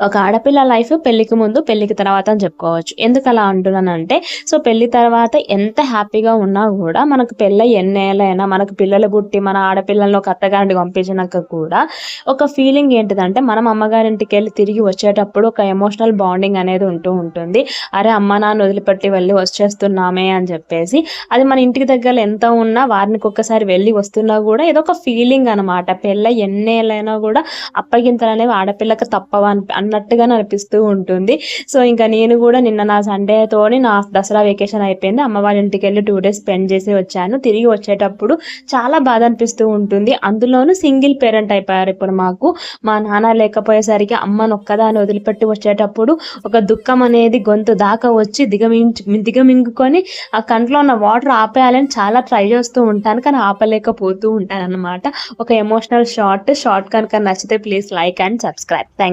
ఒక ఆడపిల్ల లైఫ్ పెళ్ళికి ముందు పెళ్ళికి తర్వాత అని చెప్పుకోవచ్చు. ఎందుకు అలా అంటున్నానంటే సో పెళ్ళి తర్వాత ఎంత హ్యాపీగా ఉన్నా కూడా మనకు పెళ్ళి ఎన్నేళ్ళైనా మనకు పిల్లలు పుట్టి మన ఆడపిల్లలను ఒక అత్తగారింటికి పంపించినాక కూడా ఒక ఫీలింగ్ ఏంటిదంటే మనం అమ్మగారింటికి వెళ్ళి తిరిగి వచ్చేటప్పుడు ఒక ఎమోషనల్ బాండింగ్ అనేది ఉంటూ ఉంటుంది. అరే అమ్మ నాన్న వదిలిపెట్టి వెళ్ళి వచ్చేస్తున్నామే అని చెప్పేసి అది మన ఇంటికి దగ్గర ఎంత ఉన్నా వారిని ఒక్కసారి వెళ్ళి వస్తున్నా కూడా ఏదో ఒక ఫీలింగ్ అనమాట పెళ్ళ ఎన్నేళ్ళైనా కూడా అప్పగింతలు అనేవి ఆడపిల్లకి తప్పవని అన్నట్టుగా అనిపిస్తూ ఉంటుంది. సో ఇంకా నేను కూడా నిన్న నా సండేతోని నా దసరా వెకేషన్ అయిపోయింది. అమ్మ వాళ్ళ ఇంటికి వెళ్ళి టూ డేస్ స్పెండ్ చేసి వచ్చాను. తిరిగి వచ్చేటప్పుడు చాలా బాధ అనిపిస్తూ ఉంటుంది. అందులోనూ సింగిల్ పేరెంట్ అయిపోయారు ఇప్పుడు మాకు. మా నాన్న లేకపోయేసరికి అమ్మను ఒక్కదాన్ని వదిలిపెట్టి వచ్చేటప్పుడు ఒక దుఃఖం అనేది గొంతు దాకా వచ్చి దిగమించు దిగమింగుకొని ఆ కంట్లో ఉన్న వాటర్ ఆపేయాలని చాలా ట్రై చేస్తూ ఉంటాను. కానీ ఆపలేకపోతూ ఉంటాను అనమాట ఒక ఎమోషనల్ షార్ట్ షార్ట్ కనుక నచ్చితే please like and subscribe thank